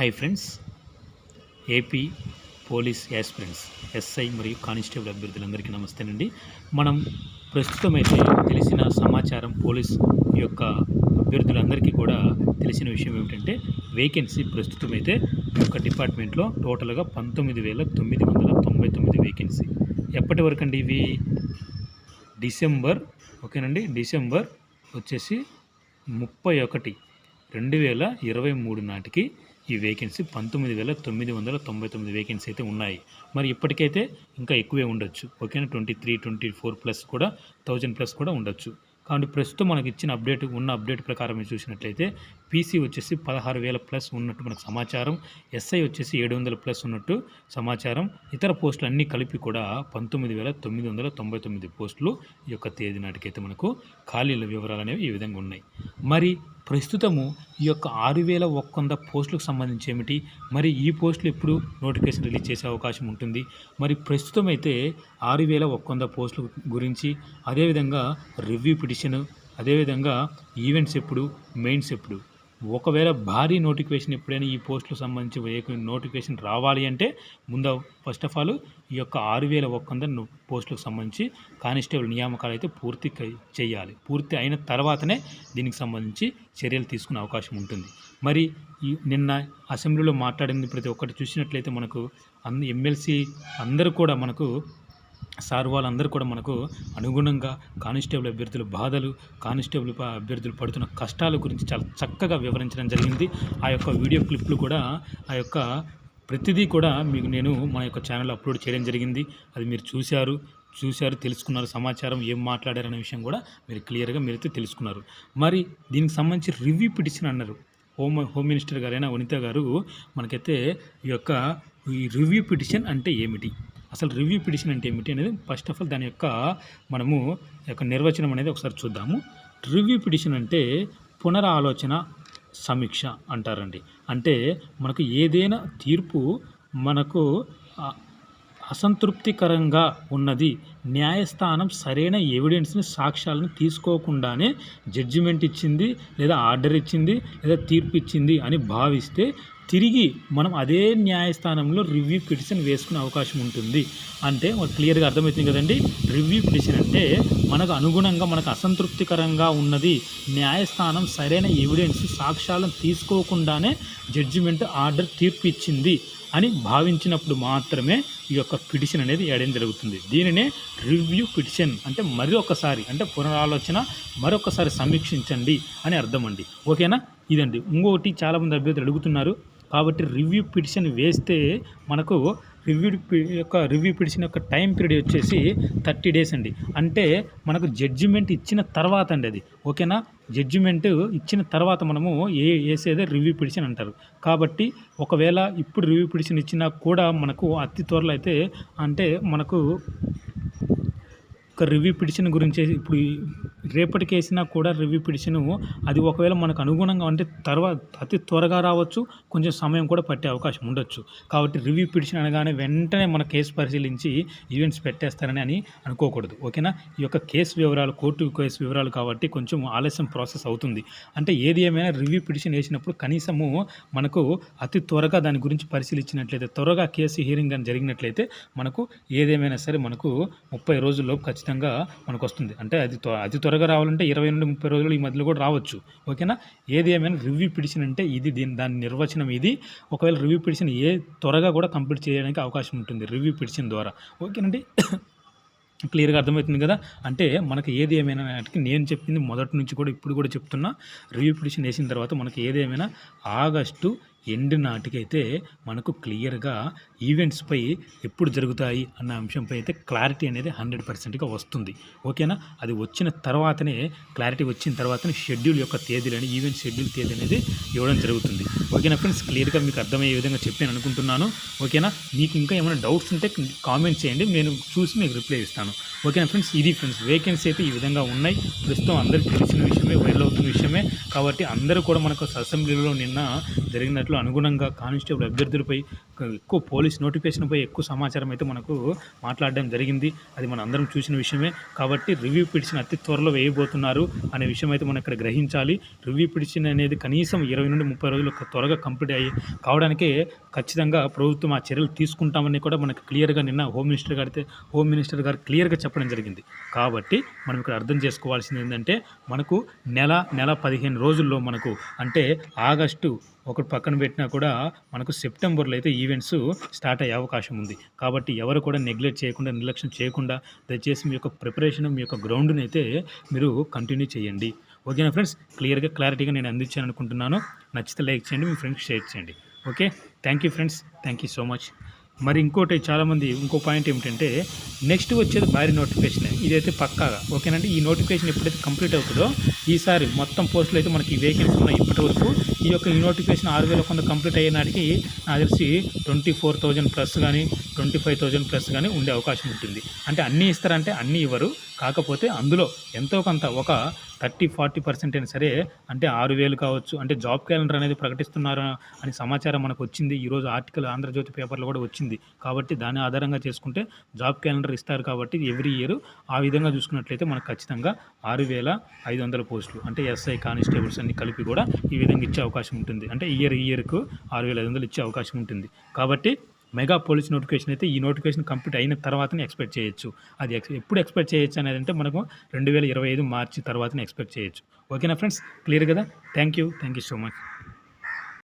Hi friends AP police aspirants SI మరియు constable అభ్యర్థులందరికీ నమస్తేనండి. మనం ప్రస్తుతం అయితే తెలిసిన సమాచారం పోలీస్ యొక్క అభ్యర్థులందరికీ కూడా తెలిసిన విషయం ఏమిటంటే వేకెన్సీ ప్రస్తుతం అయితే ఈ యొక్క డిపార్ట్మెంట్లో టోటల్గా పంతొమ్మిది వేల తొమ్మిది వందల తొంభై తొమ్మిది వేకెన్సీ ఎప్పటి వరకు అండి ఇవి? డిసెంబర్ ఓకేనండి? డిసెంబర్ వచ్చేసి ముప్పై ఒకటి రెండు వేల ఇరవై మూడు నాటికి ఈ వేకెన్సీ పంతొమ్మిది వేల తొమ్మిది వందల తొంభై తొమ్మిది వేకెన్సీ అయితే ఉన్నాయి. మరి ఇప్పటికైతే ఇంకా ఎక్కువే ఉండొచ్చు. ఓకేనా? Twenty three twenty four plus కూడా థౌజండ్ ప్లస్ కూడా ఉండొచ్చు. కాబట్టి ప్రస్తుతం మనకి ఇచ్చిన అప్డేట్ ఉన్న అప్డేట్ ప్రకారం చూసినట్లయితే పీసీ వచ్చేసి పదహారు వేల ప్లస్ ఉన్నట్టు మనకు సమాచారం ఎస్ఐ వచ్చేసి ఏడు వందల ప్లస్ ఉన్నట్టు సమాచారం. ఇతర పోస్టులు అన్నీ కలిపి కూడా పంతొమ్మిది వేల తొమ్మిది వందల తొంభై తొమ్మిది పోస్టులు ఈ యొక్క తేదీ నాటికైతే మనకు ఖాళీల వివరాలు అనేవి ఈ విధంగా ఉన్నాయి. మరి ప్రస్తుతము ఈ యొక్క ఆరు వేల ఒక్క వంద పోస్టులకు సంబంధించి ఏమిటి? మరి ఈ పోస్టులు ఎప్పుడు నోటిఫికేషన్ రిలీజ్ చేసే అవకాశం ఉంటుంది? మరి ప్రస్తుతం అయితే ఆరు వేల ఒక్క వంద పోస్టుల గురించి అదేవిధంగా రివ్యూ పిటిషన్ అదేవిధంగా ఈవెంట్స్ ఎప్పుడు మెయిన్స్ ఎప్పుడు? ఒకవేళ భారీ నోటిఫికేషన్ ఎప్పుడైనా ఈ పోస్టులకు సంబంధించి నోటిఫికేషన్ రావాలి అంటే ముందు ఫస్ట్ ఆఫ్ ఆల్ ఈ యొక్క ఆరు వేల ఒక్క పోస్టులకు సంబంధించి కానిస్టేబుల్ నియామకాలు అయితే పూర్తి చేయాలి. పూర్తి అయిన తర్వాతనే దీనికి సంబంధించి చర్యలు తీసుకునే అవకాశం ఉంటుంది. మరి ఈ నిన్న అసెంబ్లీలో మాట్లాడింది ప్రతి ఒక్కటి చూసినట్లయితే మనకు అన్ని ఎమ్మెల్సీ అందరూ కూడా మనకు సార్ వాళ్ళందరూ కూడా మనకు అనుగుణంగా కానిస్టేబుల్ అభ్యర్థుల బాధలు కానిస్టేబుల్ అభ్యర్థులు పడుతున్న కష్టాల గురించి చాలా చక్కగా వివరించడం జరిగింది. ఆ యొక్క వీడియో క్లిప్లు కూడా ఆ యొక్క ప్రతిదీ కూడా మీకు నేను మా యొక్క ఛానల్ అప్లోడ్ చేయడం జరిగింది. అది మీరు చూశారు చూశారు తెలుసుకున్నారు సమాచారం ఏం మాట్లాడారనే విషయం కూడా మీరు క్లియర్గా మీరైతే తెలుసుకున్నారు. మరి దీనికి సంబంధించి రివ్యూ పిటిషన్ అన్నారు. హోమ్ హోమ్ మినిస్టర్ గారైన వనిత గారు మనకైతే ఈ యొక్క ఈ రివ్యూ పిటిషన్ అంటే ఏమిటి? అసలు రివ్యూ పిటిషన్ అంటే ఏమిటి అనేది ఫస్ట్ ఆఫ్ ఆల్ దాని యొక్క మనము యొక్క నిర్వచనం అనేది ఒకసారి చూద్దాము. రివ్యూ పిటిషన్ అంటే పునరాలోచన సమీక్ష అంటారండి. అంటే మనకు ఏదైనా తీర్పు మనకు అసంతృప్తికరంగా ఉన్నది న్యాయస్థానం సరైన ఎవిడెన్స్ని సాక్ష్యాలను తీసుకోకుండానే జడ్జిమెంట్ ఇచ్చింది లేదా ఆర్డర్ ఇచ్చింది లేదా తీర్పు ఇచ్చింది అని భావిస్తే తిరిగి మనం అదే న్యాయస్థానంలో రివ్యూ పిటిషన్ వేసుకునే అవకాశం ఉంటుంది. అంటే మనకు క్లియర్గా అర్థమవుతుంది కదండి? రివ్యూ పిటిషన్ అంటే మనకు అనుగుణంగా మనకు అసంతృప్తికరంగా ఉన్నది న్యాయస్థానం సరైన ఎవిడెన్స్ సాక్ష్యాలను తీసుకోకుండానే జడ్జిమెంట్ ఆర్డర్ తీర్పు ఇచ్చింది అని భావించినప్పుడు మాత్రమే ఈ యొక్క పిటిషన్ అనేది వేయడం జరుగుతుంది. దీనినే రివ్యూ పిటిషన్ అంటే మరి ఒకసారి అంటే పునరాలోచన మరొకసారి సమీక్షించండి అని అర్థం అండి. ఓకేనా? ఇదండి. ఇంకొకటి చాలామంది అభ్యర్థులు అడుగుతున్నారు. కాబట్టి రివ్యూ పిటిషన్ వేస్తే మనకు రివ్యూ యొక్క రివ్యూ పిటిషన్ యొక్క టైం పీరియడ్ వచ్చేసి థర్టీ డేస్ అండి. అంటే మనకు జడ్జిమెంట్ ఇచ్చిన తర్వాత అండి అది. ఓకేనా? జడ్జిమెంట్ ఇచ్చిన తర్వాత మనము ఏ వేసేదే రివ్యూ పిటిషన్ అంటారు. కాబట్టి ఒకవేళ ఇప్పుడు రివ్యూ పిటిషన్ ఇచ్చినా కూడా మనకు అతి త్వరలో అయితే అంటే మనకు ఒక రివ్యూ పిటిషన్ గురించి ఇప్పుడు ఈ రేపటికి వేసినా కూడా రివ్యూ పిటిషన్ అది ఒకవేళ మనకు అనుగుణంగా అంటే తర్వాత అతి త్వరగా రావచ్చు కొంచెం సమయం కూడా పట్టే అవకాశం ఉండొచ్చు. కాబట్టి రివ్యూ పిటిషన్ అనగానే వెంటనే మన కేసు పరిశీలించి ఈవెంట్స్ పెట్టేస్తారని అని అనుకోకూడదు. ఓకేనా? ఈ యొక్క కేసు వివరాలు కోర్టు కేసు వివరాలు కాబట్టి కొంచెం ఆలస్యం ప్రాసెస్ అవుతుంది. అంటే ఏది ఏమైనా రివ్యూ పిటిషన్ వేసినప్పుడు కనీసము మనకు అతి త్వరగా దాని గురించి పరిశీలించినట్లయితే త్వరగా కేసు హియరింగ్ అని జరిగినట్లయితే మనకు ఏదేమైనా సరే మనకు ముప్పై రోజుల్లో ఖచ్చితంగా మనకు వస్తుంది అంటే అది త్వ- త్వర త్వరగా రావాలంటే ఇరవై నుండి ముప్పై రోజులు ఈ మధ్యలో కూడా రావచ్చు. ఓకేనా? ఏది ఏమైనా రివ్యూ పిటిషన్ అంటే ఇది దీని దాని నిర్వచనం ఇది. ఒకవేళ రివ్యూ పిటిషన్ ఏ త్వరగా కూడా కంప్లీట్ చేయడానికి అవకాశం ఉంటుంది రివ్యూ పిటిషన్ ద్వారా. ఓకేనండి? క్లియర్గా అర్థమవుతుంది కదా? అంటే మనకి ఏది ఏమైనా వాటికి నేను చెప్పింది మొదటి నుంచి కూడా ఇప్పుడు కూడా చెప్తున్నా. రివ్యూ పిటిషన్ వేసిన తర్వాత మనకి ఏది ఏమైనా ఆగస్టు ఎండ్ నాటికైతే మనకు క్లియర్గా ఈవెంట్స్పై ఎప్పుడు జరుగుతాయి అన్న అంశంపై అయితే క్లారిటీ అనేది హండ్రెడ్ పర్సెంట్గా వస్తుంది. ఓకేనా? అది వచ్చిన తర్వాతనే క్లారిటీ వచ్చిన తర్వాతనే షెడ్యూల్ యొక్క తేదీలని ఈవెంట్ షెడ్యూల్ తేదీ అనేది ఇవ్వడం జరుగుతుంది. ఓకేనా ఫ్రెండ్స్? క్లియర్గా మీకు అర్థమయ్యే విధంగా చెప్పాను అనుకుంటున్నాను. ఓకేనా? మీకు ఇంకా ఏమైనా డౌట్స్ ఉంటే కామెంట్ చేయండి. నేను చూసి మీకు రిప్లై ఇస్తాను. ఓకేనా ఫ్రెండ్స్? ఇది ఫ్రెండ్స్ వేకెన్సీ అయితే ఈ విధంగా ఉన్నాయి. ప్రస్తుతం అందరికీ తెలిసిన విషయమే వైరల్ అవుతున్న విషయమే. కాబట్టి అందరూ కూడా మనకు అసెంబ్లీలో నిన్న జరిగినట్లు అనుగుణంగా కానిస్టేబుల్ అభ్యర్థులపై ఎక్కువ పోలీస్ నోటిఫికేషన్పై ఎక్కువ సమాచారం అయితే మనకు మాట్లాడడం జరిగింది. అది మన అందరం చూసిన విషయమే. కాబట్టి రివ్యూ పిటిషన్ అతి త్వరలో వేయబోతున్నారు అనే విషయం అయితే మనం ఇక్కడ గ్రహించాలి. రివ్యూ పిటిషన్ అనేది కనీసం ఇరవై నుండి ముప్పై రోజులు త్వరగా కంప్లీట్ అయ్యి కావడానికే ఖచ్చితంగా ప్రభుత్వం ఆ చర్యలు తీసుకుంటామని కూడా మనకు క్లియర్గా నిన్న హోమ్ మినిస్టర్ గారితే హోమ్ మినిస్టర్ గారు క్లియర్గా చెప్పడం జరిగింది. కాబట్టి మనం ఇక్కడ అర్థం చేసుకోవాల్సింది ఏంటంటే మనకు నెల నెల పదిహేను రోజుల్లో మనకు అంటే ఆగస్టు ఒకటి పక్కన పెట్టినా కూడా మనకు సెప్టెంబర్లో అయితే ఈవెంట్స్ స్టార్ట్ అయ్యే అవకాశం ఉంది. కాబట్టి ఎవరు కూడా నెగ్లెక్ట్ చేయకుండా నిర్లక్ష్యం చేయకుండా దయచేసి మీ యొక్క ప్రిపరేషన్ మీ యొక్క గ్రౌండ్ని అయితే మీరు కంటిన్యూ చేయండి. ఓకేనా ఫ్రెండ్స్? క్లియర్గా క్లారిటీగా నేను అందించాను అనుకుంటున్నాను. నచ్చితే లైక్ చేయండి మీ ఫ్రెండ్స్ షేర్ చేయండి. Okay? Thank you friends. Thank you so much. మరి ఇంకోటి చాలామంది ఇంకో పాయింట్ ఏమిటంటే నెక్స్ట్ వచ్చేది భారీ నోటిఫికేషన్ ఇదైతే పక్కాగా ఓకేనండి? ఈ నోటిఫికేషన్ ఎప్పుడైతే కంప్లీట్ అవుతుందో ఈసారి మొత్తం పోస్టులు అయితే మనకి వేకెన్సీ ఉన్నాయి ఇప్పటి వరకు. ఈ యొక్క ఈ నోటిఫికేషన్ ఆరు వేల కొంత కంప్లీట్ అయ్యే నాటికి నాకు తెలిసి ట్వంటీ ఫోర్ థౌజండ్ ప్లస్ కానీ ట్వంటీ ఫైవ్ థౌజండ్ ప్లస్ కానీ ఉండే అవకాశం ఉంటుంది. అంటే అన్నీ ఇస్తారంటే అన్నీ ఇవ్వరు. కాకపోతే అందులో ఎంతో కొంత ఒక థర్టీ ఫార్టీ పర్సెంట్ అయినా సరే అంటే ఆరు వేలు కావచ్చు అంటే జాబ్ క్యాలెండర్ అనేది ప్రకటిస్తున్నారు అని సమాచారం మనకు వచ్చింది. ఈరోజు ఆర్టికల్ ఆంధ్రజ్యోతి పేపర్లో కూడా వచ్చింది. కాబట్టి దాని ఆధారంగా చేసుకుంటే జాబ్ క్యాలెండర్ ఇస్తారు కాబట్టి ఎవ్రీ ఇయర్ ఆ విధంగా చూసుకున్నట్లయితే మనకు ఖచ్చితంగా ఆరు వేల ఐదు వందల పోస్టులు అంటే ఎస్ఐ కానిస్టేబుల్స్ అన్ని కలిపి కూడా ఈ విధంగా ఇచ్చే అవకాశం ఉంటుంది. అంటే ఇయర్ ఇయర్కు ఆరు వేల ఐదు వందలు ఇచ్చే అవకాశం ఉంటుంది. కాబట్టి మెగా పోలీస్ నోటిఫికేషన్ అయితే ఈ నోటిఫికేషన్ కంప్లీట్ అయిన తర్వాతనే ఎక్స్పెక్ట్ చేయొచ్చు. అది ఎక్స్ ఎప్పుడు ఎక్స్పెక్ట్ చేయొచ్చు అనేది అంటే మనకు రెండు వేల ఇరవై ఐదు మార్చి తర్వాతనే ఎక్స్పెక్ట్ చేయొచ్చు. ఓకేనా ఫ్రెండ్స్? క్లియర్ కదా? Thank you. Thank you so much.